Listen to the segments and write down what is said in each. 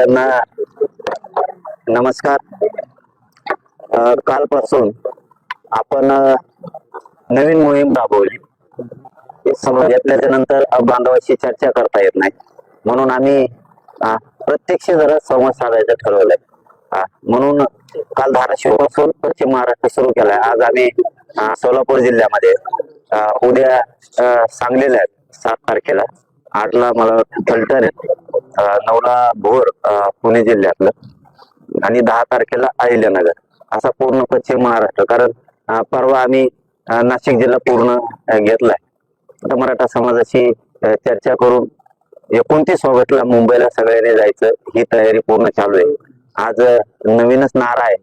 त्यांना नमस्कार. कालपासून आपण नवीन मोहीम राबवली. समाजातल्या नंतर बांधवाशी चर्चा करता येत नाही. म्हणून आम्ही प्रत्यक्ष जरा संवाद साधायचं ठरवलंय. म्हणून काल धाराशिवपासून पश्चिम महाराष्ट्र सुरू केलाय. आज आम्ही सोलापूर जिल्ह्यामध्ये उद्या सांगलीला आहेत सात तारखेला. आठला मला फलटण नऊला भोर पुणे जिल्ह्यातलं. आणि दहा तारखेला अहिल्यानगर. असा पूर्ण पश्चिम महाराष्ट्र. कारण परवा आम्ही नाशिक जिल्हा पूर्ण घेतलाय. आता मराठा समाजाशी चर्चा करून एकोणतीस ऑगस्टला मुंबईला सगळ्यांनी जायचं. ही तयारी पूर्ण चालू आहे. आज नवीनच नारा आहे.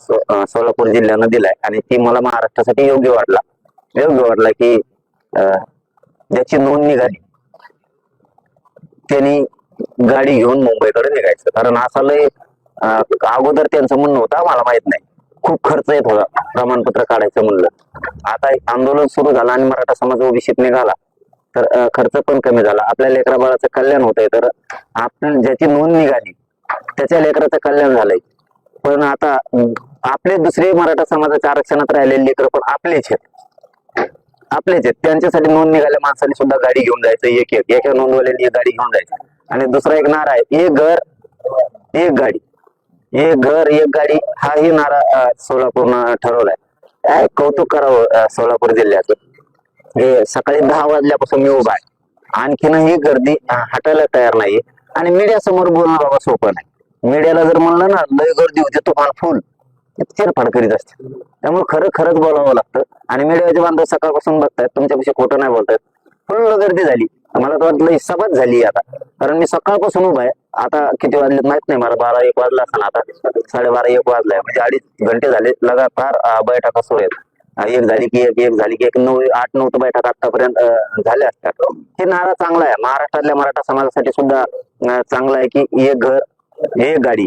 सो- सोलापूर जिल्ह्यानं दिलाय. आणि ती मला महाराष्ट्रासाठी योग्य वाटला. योग्य वाटला की ज्याची नोंद निघाली. त्यांनी गाडी घेऊन मुंबईकडे निघायचं. कारण असा लय अगोदर त्यांचं म्हणणं होतं मला माहीत नाही. खूप खर्च येत होता प्रमाणपत्र काढायचं म्हणलं. आता एक आंदोलन सुरू झालं आणि मराठा समाज ओबीसीत निघाला. तर खर्च पण कमी झाला. आपल्या लेकरा बाळाचं कल्याण होतंय. तर आपण ज्याची नोंद निघाली त्याच्या लेकराचं कल्याण झालंय. पण आता आपले दुसरे मराठा समाजाच्या आरक्षणात राहिलेले लेकर पण आपलेच आहेत. आपलेच आहेत. त्यांच्यासाठी नोंद निघाल्या माणसाने सुद्धा गाडी घेऊन जायचं. एक एक एका नोंदवाल्यांनी एक गाडी घेऊन जायचं. आणि दुसरा एक नारा आहे. एक घर एक गाडी. एक घर एक गाडी हाही नारा सोलापूरनं ठरवलाय. काय कौतुक करावं सोलापूर जिल्ह्याचं? हे सकाळी दहा वाजल्यापासून मी उभा आहे. आणखीनही गर्दी हटायला तयार नाही आणि मीडिया समोर बोलणं बाबा सोपं नाही. मीडियाला जर म्हणलं ना लय गर्दी होते तुफान फुल. चिरफाड करीत असते. त्यामुळे खरं खरंच बोलावं लागतं. आणि मीडियाचे बांधव सकाळपासून बघतायत तुमच्यापेक्षा खोटं नाही बोलतायत. फुल गर्दी झाली. मला तर वाटलं हिसाबात झाली आता. कारण मी सकाळपासून उभा आहे. आता किती वाजले माहीत नाही मला. बारा एक वाजला असताना आता. साडेबारा एक वाजलाय. म्हणजे अडीच घंटे झाले. लगातार बैठका सुरू आहेत. एक झाली की एक एक झाली की एक नऊ आठ नऊ तर बैठक आतापर्यंत झाल्या असतात. हे नारा चांगला आहे. महाराष्ट्रातल्या मराठा समाजासाठी सुद्धा चांगला आहे की एक घर एक गाडी.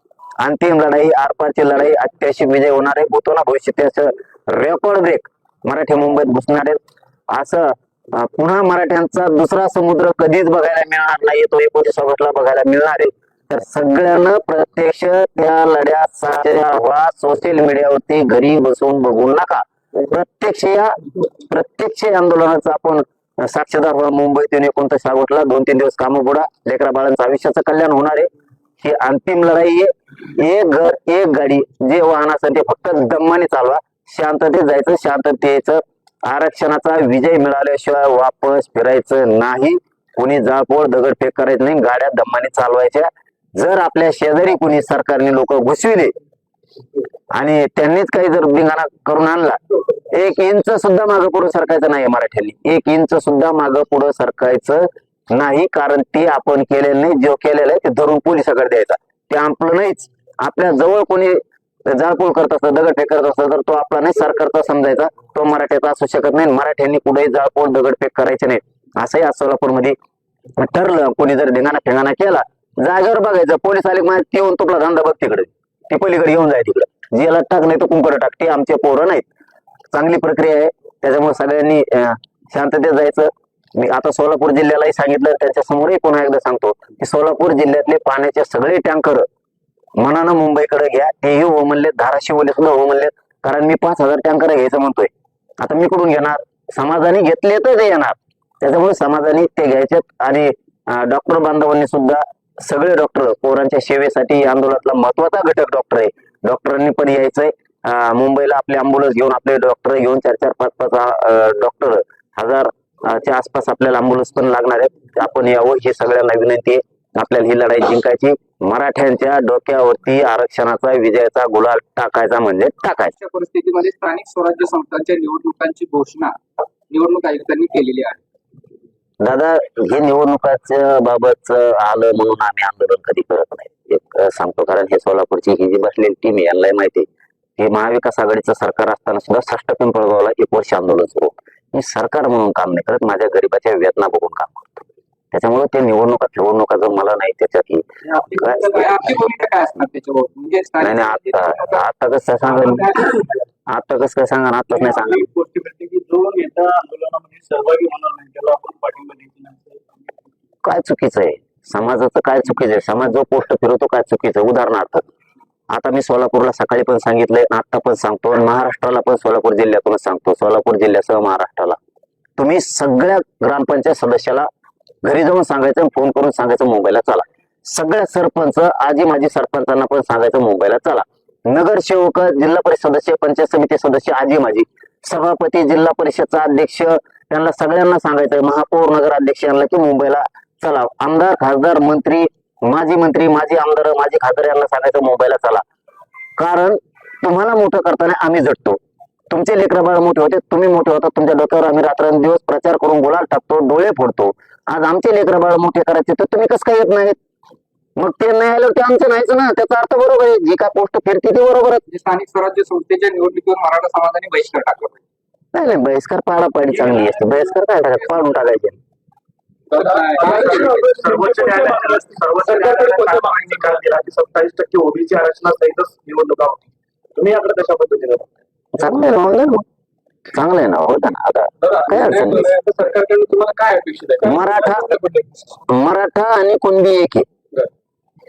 अंतिम लढाई आरपारची लढाई अठ्ठ्याऐंशी विजय होणार आहे होतो ना भविष्य भविष्याचं रेकॉर्ड ब्रेक मराठी मुंबईत घुसणार. आहेत असं पुन्हा मराठ्यांचा दुसरा समुद्र कधीच बघायला मिळणार नाही तो एकोणीस ऑगस्टला बघायला मिळणार आहे. तर सगळ्यांना प्रत्यक्ष त्या लढ्या व्हा सोशल मीडियावरती घरी बसून बघू नका. प्रत्यक्ष या प्रत्यक्ष आंदोलनाचा आपण साक्षीदार व्हा. मुंबईतून एकोणतीस ऑगस्टला दोन तीन दिवस कामं बुडा. लेकरा बाळांचं आयुष्याचं कल्याण होणार आहे. ही अंतिम लढाई आहे. एक घर एक गाडी. जे वाहन असेल ते फक्त दम्माने चालवा. शांततेत जायचं शांततेचं यायचं. आरक्षणाचा विजय मिळाल्याशिवाय वापस फिरायचं नाही. कुणी जाळपोळ दगडफेक करायचं नाही. गाड्या दम्माने चालवायच्या. जर आपल्या शेजारी कुणी सरकारने लोक घुसविले आणि त्यांनीच काही जर बिंगाणा करून आणला एक इंच सुद्धा मागं पुढे सरकायचं नाही मराठ्यांनी. एक इंच सुद्धा मागं पुढे सरकायचं नाही कारण ते आपण केलेलं नाही. जो केलेलं आहे ते धरून पोलिसाकडे द्यायचा. ते आपलं नाहीच. आपल्या जवळ कोणी जाळपोळ करत असतं दगडफेक करत असतं तर तो आपला नाही सरकारचा समजायचा. तो मराठ्याचा असू शकत नाही. मराठ्यांनी कुठेही जाळपोळ दगडफेक करायचे नाही असंही आज सोलापूरमध्ये ठरलं. कोणी जर धिंगाणा फेंगाणा केला जागेवर बघायचं. पोलीस आले माझ्या ते येऊन तुकला धंदा बघ तिकडे. ते पलीकडे येऊन जाय तिकडे. जेला टाक नाही तर कुंकड टाक. ते आमचे पोरं नाहीत. चांगली प्रक्रिया आहे. त्याच्यामुळे सगळ्यांनी शांततेत जायचं. मी आता सोलापूर जिल्ह्यालाही सांगितलं त्यांच्या समोरही पुन्हा एकदा सांगतो की सोलापूर जिल्ह्यातले पाण्याचे सगळे टँकर मनानं मुंबईकडे घ्या. तेही हो म्हणले धाराशिवले सुद्धा हो कारण मी पाच हजार टँकर घ्यायचं म्हणतोय. आता मी कुठून घेणार? समाजाने घेतले तर ते येणार. त्याच्यामुळे समाजाने ते घ्यायचेत आणि डॉक्टर बांधवांनी सुद्धा सगळे डॉक्टर पोरांच्या सेवेसाठी आंदोलनातला महत्त्वाचा घटक डॉक्टर आहे. डॉक्टरांनी पण यायचंय. मुंबईला आपले अँब्युलन्स घेऊन आपले डॉक्टर घेऊन चार चार पाच पाच डॉक्टर हजार च्या आसपास आपल्याला अँब्युलन्स पण लागणार आहेत. आपण यावं ही सगळ्यांना विनंती आहे. आपल्याला ही लढाई जिंकायची. मराठ्यांच्या डोक्यावरती आरक्षणाचा विजयाचा गुलाल टाकायचा म्हणजे टाकायचा. परिस्थितीमध्ये स्थानिक स्वराज्य संस्थांच्या निवडणुकांची घोषणा निवडणूक आयुक्तांनी केलेली आहे. दादा हे निवडणुकाच्या बाबत आलं म्हणून आम्ही आंदोलन कधी करत नाही. एक सांगतो कारण हे सोलापूरची ही जी बसलेली टीम आहे यांनाही माहिती. हे महाविकास आघाडीचं सरकार असताना सुद्धा षष्ट पिंपळगावला एक वर्ष आंदोलन सुरू होतं. मी सरकार म्हणून काम नाही करत माझ्या गरीबाच्या वेदना बघून काम करतो. त्याच्यामुळे ते निवडणुका जर मला नाही त्याच्यात नाही नाही आता आता कसं काय सांगा आता कसं काय सांगा आताच नाही सांगा की जो नेता आंदोलनामध्ये सहभागी होणार नाही त्याला आपण पाठिंबा द्यायची काय चुकीचं आहे? समाजाचं काय चुकीचं आहे? समाज जो पोस्ट फिरवतो काय चुकीचं आहे? उदाहरणार्थ. आता मी सोलापूरला सकाळी पण सांगितलंय आता पण सांगतो महाराष्ट्राला पण सोलापूर जिल्ह्यातूनच सांगतो. सोलापूर जिल्ह्यासह महाराष्ट्राला. तुम्ही सगळ्या ग्रामपंचायत सदस्याला घरी जाऊन सांगायचं फोन करून सांगायचं मुंबईला चला. सगळ्या सरपंच आजी माजी सरपंचांना पण सांगायचं मुंबईला चला. नगरसेवक जिल्हा परिषद सदस्य पंचायत समिती सदस्य आजी माजी सभापती जिल्हा परिषदचा अध्यक्ष त्यांना सगळ्यांना सांगायचं महापौर नगर अध्यक्ष यांना की मुंबईला चला. आमदार खासदार मंत्री माजी मंत्री माजी आमदार माजी खासदार यांना सांगायचं मुंबईला चला. कारण तुम्हाला मोठं करताना आम्ही जटतो तुमचे लेकरं बाळ मोठे होते तुम्ही मोठे होता तुमच्या डोक्यावर आम्ही रात्रंदिवस प्रचार करून गुलाल टाकतो डोळे फोडतो. आज आमचे लेकरं बाळ मोठे करायचे तर तुम्ही कसं काय येत नाहीत? मग ते नाही आलं ते आमचं नाहीच ना त्याचा अर्थ बरोबर आहे. जी काय पोस्ट फिरते ती बरोबर आहे. स्थानिक स्वराज्य संस्थेच्या निवडणुकीवर मराठा समाजाने बहिष्कार टाकला. नाही नाही बहिष्कार पाडा पाडी चांगली असते. बहिष्कार काय टाकत पाडून टाकायचे. सर्वोच्च न्यायालयाने सर्वोच्च न्यायालयाने काय निकाल दिला की सत्तावीस टक्के ओबीसी आरक्षणासहितच निवडणुका होती तुम्ही कशा पद्धतीने? चांगलं आहे ना होतं ना. चांगलं आहे ना होतं ना. आता काय अडचण नाही. आता सरकारकडून तुम्हाला काय अपेक्षित आहे? मराठा मराठा आणि कुणबी एक आहे.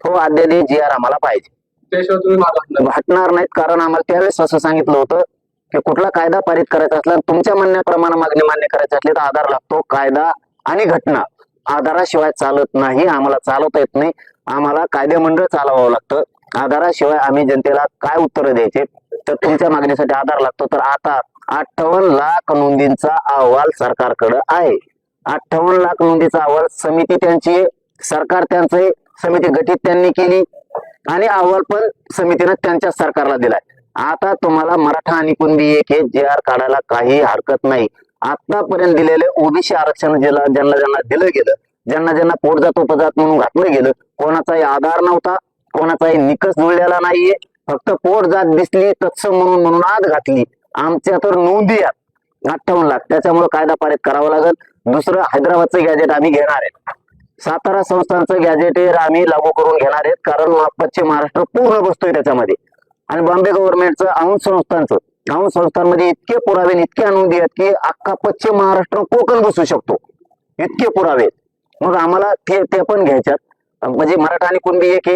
हो अद्याप जी आर आम्हाला पाहिजे. त्याशिवाय तुम्ही माझा हटणार नाहीत कारण आम्हाला त्यावेळेस असं सांगितलं होतं की कुठला कायदा पारित करायचा असला तुमच्या म्हणण्याप्रमाणे मागणी मान्य करायची असली तर आधार लागतो कायदा आणि घटना. आधाराशिवाय चालत नाही आम्हाला चालवता येत नाही. आम्हाला कायदेमंडळ चालवावं लागतं. आधाराशिवाय आम्ही जनतेला काय उत्तर द्यायचे? तर तुमच्या मागणीसाठी आधार लागतो. तर आता अठ्ठावन्न लाख नोंदींचा अहवाल सरकारकडे आहे. अठ्ठावन्न लाख नोंदीचा अहवाल समिती त्यांची सरकार त्यांचे समिती गठीत त्यांनी केली. आणि अहवाल पण समितीनं त्यांच्या सरकारला दिलाय. आता तुम्हाला मराठा आणि कुणबी एक हे जे आर काढायला काही हरकत नाही. आतापर्यंत दिलेले ओबीसी आरक्षण ज्याला ज्यांना ज्यांना दिलं गेलं ज्यांना ज्यांना पोटजात उपजात म्हणून घातलं गेलं कोणाचाही आधार नव्हता कोणाचाही निकष जुळलेला नाहीये फक्त पोट जात दिसली तत्सम म्हणून म्हणून आत घातली. आमच्या तर नोंदी आहेत. अठ्ठावन्न लाख. त्याच्यामुळे कायदा पारित करावा लागेल. दुसरं हैदराबादचं गॅजेट आम्ही घेणार आहे सातारा संस्थांचं गॅजेट आम्ही लागू करून घेणार आहेत कारण पश्चिम महाराष्ट्र पूर्ण बसतोय त्याच्यामध्ये. आणि बॉम्बे गव्हर्नमेंटचं औंध संस्थांचं औंध संस्थांमध्ये इतके पुरावे इतके आणून नोंदी आहेत की अख्खा पश्चिम महाराष्ट्र कोकण बसू शकतो. इतके पुरावे मग आम्हाला ते ते पण घ्यायच्यात. म्हणजे मराठा आणि कुणबी एक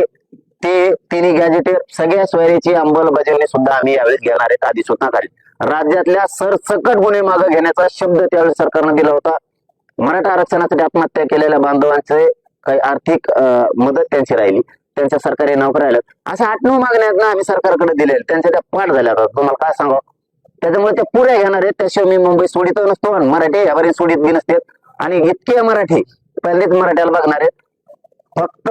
ते तिन्ही गॅजेटेर सगळ्या सोयरीची अंमलबजावणी सुद्धा आम्ही यावेळेस घेणार आहेत. आधी सुद्धा करेल राज्यातल्या सरसकट गुन्हे मागे घेण्याचा शब्द त्यावेळेस सरकारनं दिला होता. मराठा आरक्षणासाठी आत्महत्या केलेल्या बांधवांचे काही आर्थिक मदत त्यांची राहिली. त्यांच्या सरकारी नोकऱ्या राहिल्यात अशा आठ नऊ मागण्या आहेत ना आम्ही सरकारकडे दिलेल्या त्यांच्या त्या पाठ झाल्या तुम्हाला काय सांगा? त्याच्यामुळे ते पुढे घेणार आहेत. त्याशिवाय मी मुंबई सोडित नसतो आणि मराठी यावरही सोडित बी नसते. आणि इतके मराठी पहिलेच मराठ्याला बघणार आहेत. फक्त